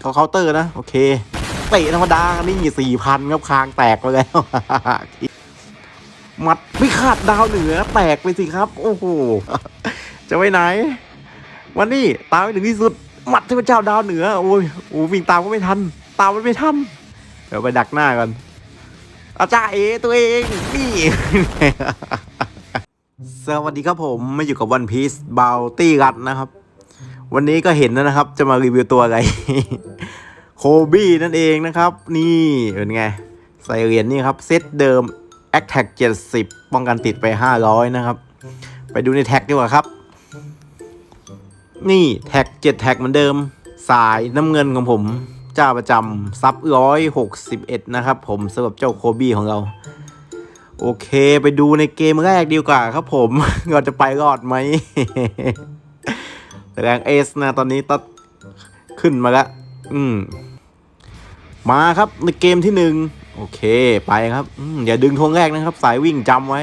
เขาเคาน์เตอร์นะ โอเคเตะธรรมดานี่สี่พันครับคางแตกไปแล้วมัดพิฆาตดาวเหนือแตกไปสิครับ โอ้โหจะไปไหน วันนี้ตามไปถึงที่สุดหมัดเทพเจ้าดาวเหนือโอ้ยโอ้วิ่งตามก็ไม่ทัน ตามมันไม่ทันเดี๋ยวไปดักหน้ากันอาจารย์เอตัวเองนี่สวัสดีครับผมมาอยู่กับวันพี e บ o ลตี้รัดนะครับ วันนี้ก็เห็นแล้วนะครับ จะมารีวิวตัวอะไร โคบี้นั่นเองนะครับ นี่เป็นไง ใส่เหรียญนี่ครับ เซตเดิม a c t a c 70 ป้องกันติดไป 500 นะครับ ไปดูในแท็กดีกว่าครับ นี่แท็ก7แท็กเหมือนเดิม สายน้ำเงินของผม เจ้าประจำซับร้อยหกสิบเอ็ดนะครับ ผมสำหรับเจ้าโคบี้ของเรา โอเค ไปดูในเกมแรกดีกว่าครับผมเราจะไปรอดไหม แรงเอสนะตอนนี้ตัดขึ้นมาแล้วอืม มาครับในเกมที่หนึ่งโอเคไปครับออย่าดึงธงแรกนะครับ สายวิ่งจำไว้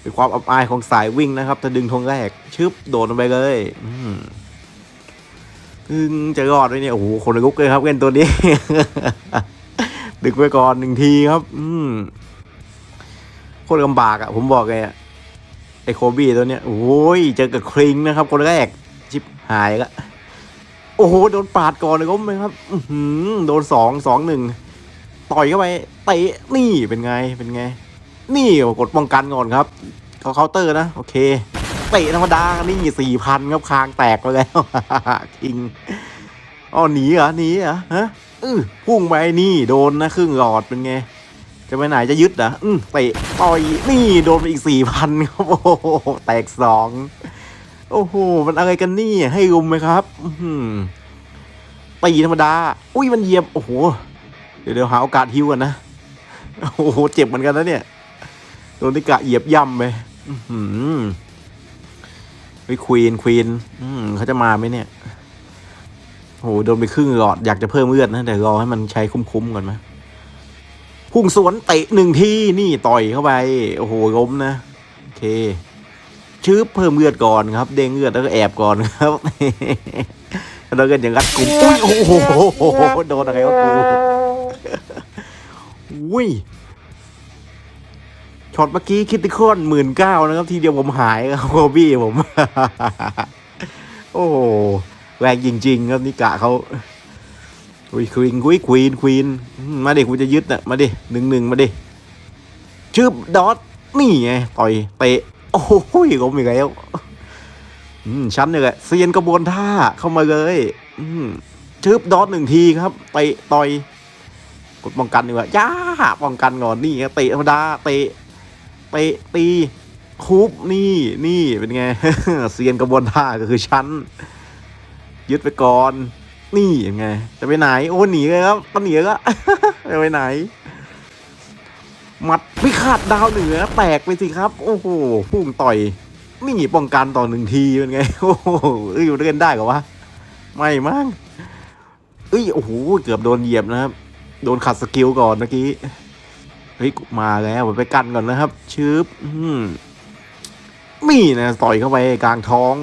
เป็นความอับอายของสายวิ่งนะครับถ้าดึงธงแรกชึบโดดลงไปเลยอืมอึงจะรอดไหมเนี่ยโอ้โหคนลุกเลยครับเล่นตัวนี้ ดึงไปก่อนหนึ่งทีครับ อืมโคตรลำบากอะ่ะ ผมบอกเลยอะไอโคบี้ตัวเนี้ยโอ้ยเจอกับคริงนะครับ คนแรก ชิบหายละโอ้โห โดนปาดก่อนเลยก็ไหมครับอืโดนสองสองหนึ่งต่อยเข้าไปเตะนี่เป็นไงเป็นไง นี่กดป้องกันก่อนครับเขาเคาน์เตอร์นะ โอเคเตะธรรมดานี่สี่พันครับคางแตกไปแล้วคิงอ๋อหนีเหรอหนีเหรอฮะอือพุ่งไปนี่โดนนะครึ่งหลอดเป็นไง จะไปไหนจะยึดเหรออือเตะต่อยนี่โดนไปอีกสี่พันครับโอ้โหแตกสอง โอ้โห มันอะไรกันนี่ ให้รุมไหมครับตีธรรมดา อุ้ยมันเหยียบ โอ้โห เดี๋ยวเดี๋ยวหาโอกาสฮิวกันนะ โอ้โห เจ็บเหมือนกันนะเนี่ย โดนนิกะเหยียบย่ำไปอื้อหือไปควีนควีนอืมเขาจะมาไหมเนี่ยโหโดนไปครึ่งหลอดอยากจะเพิ่มเลือดนะ แต่รอให้มันใช้คุ้มๆก่อนไหมพุ่งสวนเตะหนึ่งที่นี่ต่อยเข้าไป โอ้โหล้มนะ โอเค ชื้อเพิ่มเลือดก่อนครับ เด้งเลือดแล้วก็แอบก่อนครับแล้วก็อย่างงัดกลุ่มอุ้ยโอ้โหโดนอะไรวะกูอุ้ยช็อตเมื่อกี้คิดติคอนหมื่นเก้านะครับ ทีเดียวผมหายครับโคบี้ผม โอ้โหแรงจริง ๆ ครับนิกะเขาอุ้ยควีนคุยควีนควีนอืมมาดิกูจะยึดน่ะมาดิหนึ่งหนึ่งมาดิชื่อดอทนี่ไงต่อยเตะ โอ้โหผมอีกแล้วชั้นเนี่ยแหละเซียนกระบวนท่าเข้ามาเลยอืมชืบดอทหนึ่งทีครับเตะต่อยกดป้องกันดีกว่าย่าป้องกันก่อนนี่เตะธรรมดาเตะเตะตีคุบนี่นี่เป็นไงเซียนกระบวนท่าก็คือชั้น ยึดไปก่อน นี่ยังไง จะไปไหน โอ้หนีเลยครับตอนหนีก็จะไปไหน หมัดพิฆาตดาวเหนือแตกไปสิครับ โอ้โหพุ่งต่อยนี่ป้องกันต่อหนึ่งทีเป็นไง โอ้โหเอ้ยเล่นได้เหรอวะไม่มั้งเอ้ยโอ้โหเกือบโดนเหยียบนะครับ โดนขัดสกิลก่อนเมื่อกี้เฮ้ยมาแล้วผมไปกันก่อนนะครับชืบอืมนี่นะต่อยเข้าไปกลางท้อง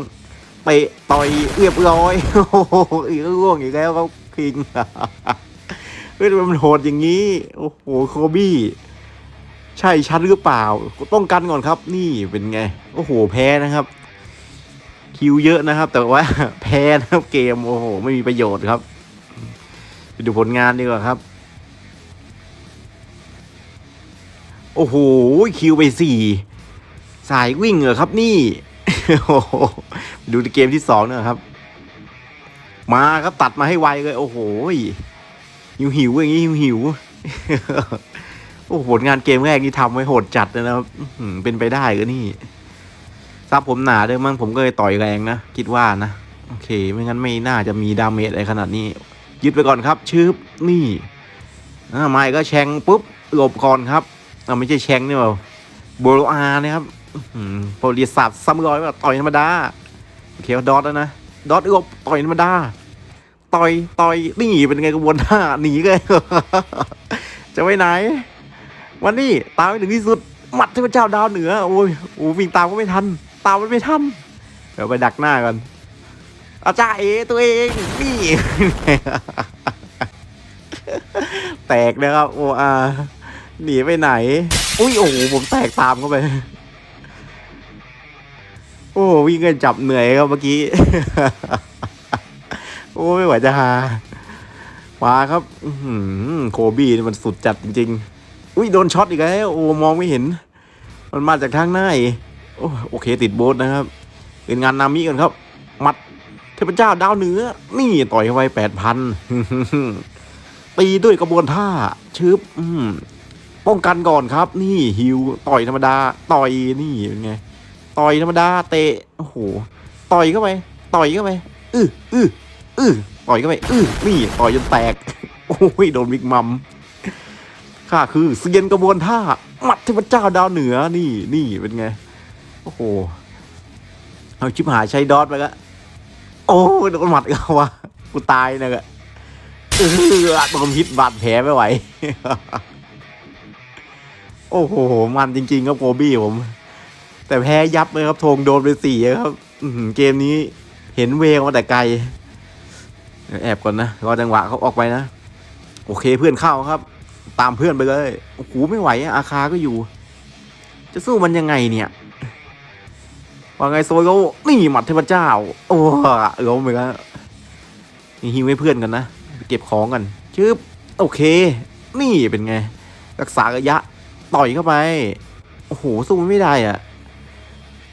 เตะต่อยเรียบร้อยโอ้โหอีกร่วงอีกแล้วเขาคิงเฮ้ยทำไมมันโหดอย่างนี้ โอ้โหโคบี้ ใช่ชัดหรือเปล่าต้องกันก่อนครับ นี่เป็นไง โอ้โหแพ้นะครับ คิวเยอะนะครับ แต่ว่าแพ้นะครับเกมโอ้โห ไม่มีประโยชน์ครับไปดูผลงานดีกว่าครับ โอ้โหคิวไปสี่สายวิ่งเหรอครับนี่โอ้โหดูเกมที่สองนะครับ มาครับตัดมาให้ไวเลย โอ้โหหิวหิวอย่างนี้หิวหิว โอ้โหผลงานเกมแรกนี่ทำไว้โหดจัดเลยนะครับเป็นไปได้ก็นี่ซับผมหนาด้วยมั้งผมก็เลยต่อยแรงนะ คิดว่านะ โอเค ไม่งั้นไม่น่าจะมีดาเมจอะไรขนาดนี้ ยึดไปก่อนครับชืบนี่อ่าไม้ก็แชงปุ๊บหลบก่อนครับอ่าไม่ใช่แชงนี่เปล่าโบโลอานะครับโปรลิสัตซัมรอยว่าต่อยธรรมดาโอเคดอทแล้วนะดอทหลบต่อยธรรมดาต่อยต่อยนี่เป็นไงกระบวนท่าหนีเลยจะไปไหน วันนี้ตามไปถึงที่สุดหมัดเทพเจ้าดาวเหนือ โอ้ยโอ้วิ่งตามก็ไม่ทัน ตามมันไม่ทัน เดี๋ยวไปดักหน้ากันอาจารย์เอตัวเองนี่ แตกนะครับโออาหนีไปไหน อุ้ยโอ้โหผมแตกตามเข้าไป โอ้วิ่งกันจับเหนื่อยครับเมื่อกี้ โอ้ไม่ไหวจะหามาครับโคบี้มันสุดจัดจริง ๆ อุ้ยโดนช็อตอีกแล้วโอ้มองไม่เห็น มันมาจากทางหน้าโอ้โอเคติดโบสนะครับ เป็นงานนามิกันครับ มัดเทพเจ้าดาวเหนือ นี่ต่อยเข้าไปแปดพันตีด้วยกระบวนท่าชึบอืมป้องกันก่อนครับ นี่ฮิวต่อยธรรมดา ต่อยนี่เป็นไงต่อยธรรมดาเตะโอ้โหต่อยเข้าไปต่อยเข้าไปอื้ออื้ออื้อต่อยเข้าไปอื้อนี่ต่อยจนแตกโอ้ยโดนวิกมัม ข้าคือเซียนกระบวนท่ามัดเทพเจ้าดาวเหนือนี่นี่เป็นไง โอ้โหเอาชิบหายใช้ดอทไปละโอ้โดนหมัดเขาวะกูตายนะกะเออโดนพิษบาดแผลไม่ไหว โอ้โห มันจริง ๆ ครับโกบี้ผม แต่แพ้ยับเลยครับธงโดนไปสี่ครับเกมนี้เห็นเวงมาแต่ไกลแอบก่อนนะรอจังหวะเขาออกไปนะ โอเคเพื่อนเข้าครับ ตามเพื่อนไปเลยโอ้โหไม่ไหวอะอาคาก็อยู่ จะสู้มันยังไงเนี่ยว่าไงโซโลนี่หมัดเทพเจ้า โอ้ล้มไปแล้วนี่ฮิวให้เพื่อนกันนะไปเก็บของกันชึบโอเค นี่เป็นไง รักษาระยะ ต่อยเข้าไป โอ้โห สู้มันไม่ได้อะ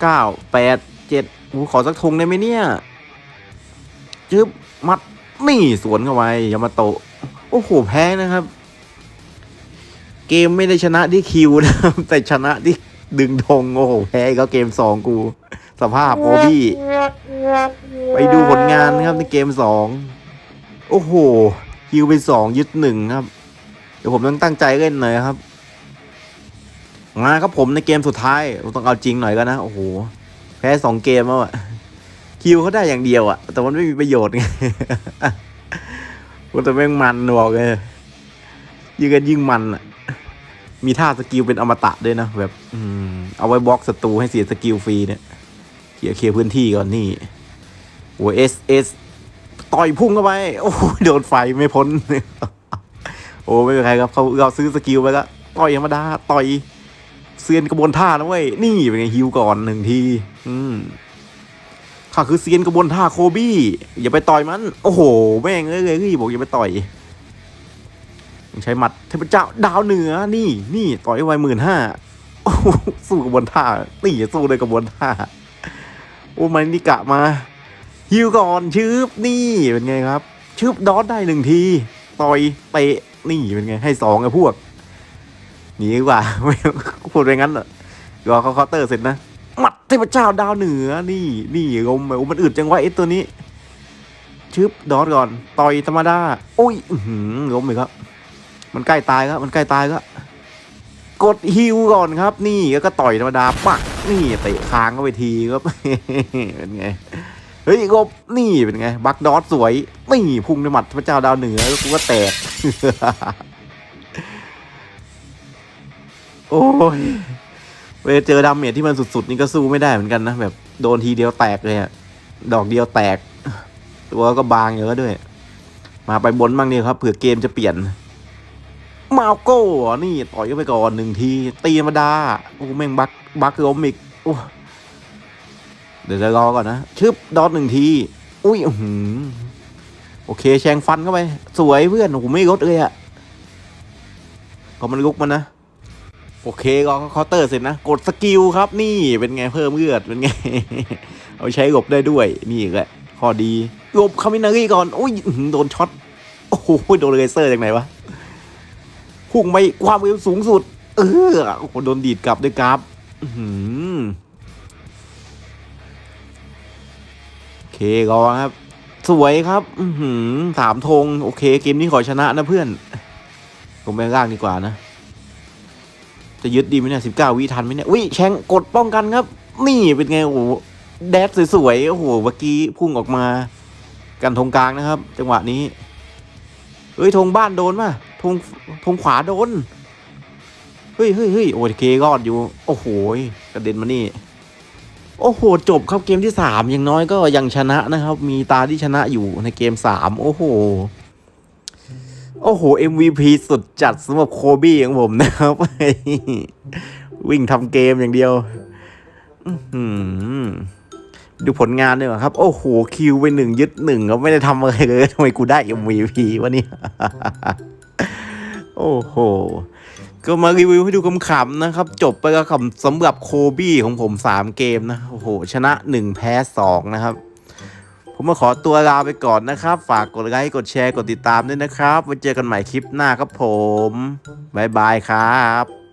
เก้าแปดเจ็ดโอ้ขอสักธงได้ไหมเนี่ยจึบมัดนี่สวนเข้าไปยามาโตะโอ้โห แพ้นะครับ เกมไม่ได้ชนะที่คิวนะครับ แต่ชนะที่ดึงธงโอ้โหแพ้ก็เกมสองกู สภาพโอบี้ ไปดูผลงานนะครับในเกมสองโอ้โหคิวไปสองยึดหนึ่งครับ เดี๋ยวผมต้องตั้งใจเล่นหน่อยครับมาครับผมในเกมสุดท้ายต้องเอาจริงหน่อยก็นะโอ้โหแพ้สองเกมแล้วอะคิวเขาได้อย่างเดียวอะแต่มันไม่มีประโยชน์ไงว่าแต่แม่งมันบอกเลยยิงกันยิ่งมันอะ มีท่าสกิลเป็นอมตะด้วยนะแบบอืมเอาไว้บล็อกศัตรูให้เสียสกิลฟรีเนี่ยเคลียเคลียร์พื้นที่ก่อนนี่โอ้เอสเอสต่อยพุ่งเข้าไป โอ้โดนไฟไม่พ้น โอ้ไม่เป็นไรครับเขาเราซื้อสกิลไปแล้วต่อยธรรมดาต่อยเซียนกระบวนท่านะเว้ยนี่เป็นไงฮิวก่อนหนึ่งที อืมข้าคือเซียนกระบวนท่าโคบี้อย่าไปต่อยมัน โอ้โห แม่งเอ้ยเอ้ยบอกอย่าไปต่อย ใช้หมัดเทพเจ้าดาวเหนือนี่นี่ต่อยไวหมื่นห้าสู้กระบวนท่านี่สู้ด้วยกระบวนท่าโอ้มันนี่กะมาฮิวก่อนชืบนี่เป็นไงครับชืบดอทได้หนึ่งทีต่อยเตะนี่เป็นไงให้สองไอ้พวกหนีกว่าไม่พูดไปงั้นเหรอรอเขาเคาน์เตอร์เสร็จนะหมัดเทพเจ้าดาวเหนือนี่นี่ลมโอ้มันอึดจังวะไอ้ตัวนี้ชึบดอทก่อนต่อยธรรมดาอุ้ยหือล้มอีกครับ มันใกล้ตายครับมันใกล้ตายก็กดฮิวก่อนครับ นี่แล้วก็ต่อยธรรมดาปักนี่เตะค้างเข้าไปทีครับเป็นไงเฮ้ยกบนี่เป็นไง บักดอทสวยนี่พุ่งในหมัดพระเจ้าดาวเหนือแล้วกูก็แตก โอ้ยเวเจอดาเมจที่มันสุดๆ นี่ก็สู้ไม่ได้เหมือนกันนะแบบโดนทีเดียวแตกเลยอะดอกเดียวแตก ตัวก็บางเยอะด้วย มาไปบนบ้างนี่ครับเผื่อเกมจะเปลี่ยน มาโก้นี่ต่อยเข้าไปก่อนหนึ่งทีตีธรรมดาโอ้แม่งบักบักล้มอีกโอ้เดี๋ยวจะรอก่อนนะชึบดอทหนึ่งที อุ้ยอื้อหือโอเคแชงฟันเข้าไป สวยเพื่อนโอ้โหไม่ลดเลยอะก็มันลุกมันนะ โอเคก็เคาน์เตอร์เสร็จนะ กดสกิลครับ นี่เป็นไงเพิ่มเลือดเป็นไง เอาใช้หลบได้ด้วย นี่แหละข้อดีหลบคามินารีก่อน อุ้ยโดนช็อต โอ้โหโดนเลเซอร์จากไหนวะ พุ่งไปความเร็วสูงสุด เออโอ้โหโดนดีดกลับด้วยกราฟอื้อหือโอเครอครับ สวยครับอือหือสามธงโอเค เกมนี้ขอชนะนะเพื่อนผมไปล่างดีกว่านะ จะยึดดีไหมเนี่ยสิบเก้าวิทันไหมเนี่ยวิแชงกดป้องกันครับ นี่เป็นไงโอ้โหแดดสวยๆโอ้โหเมื่อกี้พุ่งออกมา กันธงกลางนะครับ จังหวะนี้เฮ้ยธงบ้านโดนป่ะ ธงธงขวาโดน เฮ้ยเฮ้ยเฮ้ยโอเครอดอยู่ โอ้โหกระเด็นมานี่ โอ้โห จบครับเกมที่สามอย่างน้อยก็ยังชนะนะครับ มีตาที่ชนะอยู่ในเกมสามโอ้โห โอ้โห MVP สุดจัดสำหรับโคบี้ของผมนะครับ วิ่งทำเกมอย่างเดียวดูผลงานดีกว่าครับ โอ้โห คิวไปหนึ่งยึดหนึ่งก็ไม่ได้ทำอะไรเลยทำไมกูได้ MVP วะเนี่ย โอ้โห ก็มารีวิวให้ดูขำๆนะครับ จบไปก็ขำสำหรับโคบี้ของผม 3 เกมนะ โอ้โห ชนะ 1 แพ้ 2 นะครับ ผมมาขอตัวลาไปก่อนนะครับ ฝากกดไลค์ กดแชร์ กดติดตามด้วยนะครับไว้เจอกันใหม่คลิปหน้าครับผม บ๊ายบายครับ